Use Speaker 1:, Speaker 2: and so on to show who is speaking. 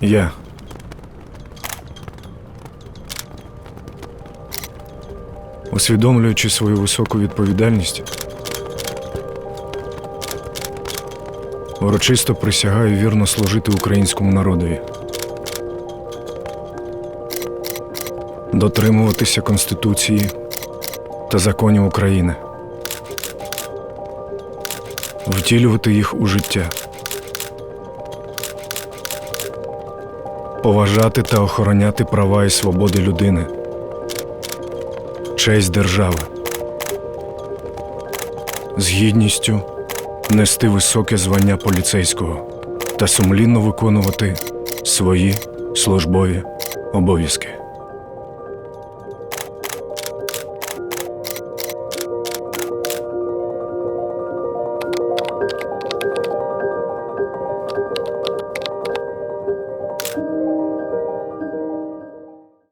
Speaker 1: Я. Усвідомлюючи свою високу відповідальність, урочисто присягаю вірно служити українському народові, дотримуватися Конституції та законів України, втілювати їх у життя. Поважати та охороняти права і свободи людини, честь держави, з гідністю нести високе звання поліцейського та сумлінно виконувати свої службові обов'язки.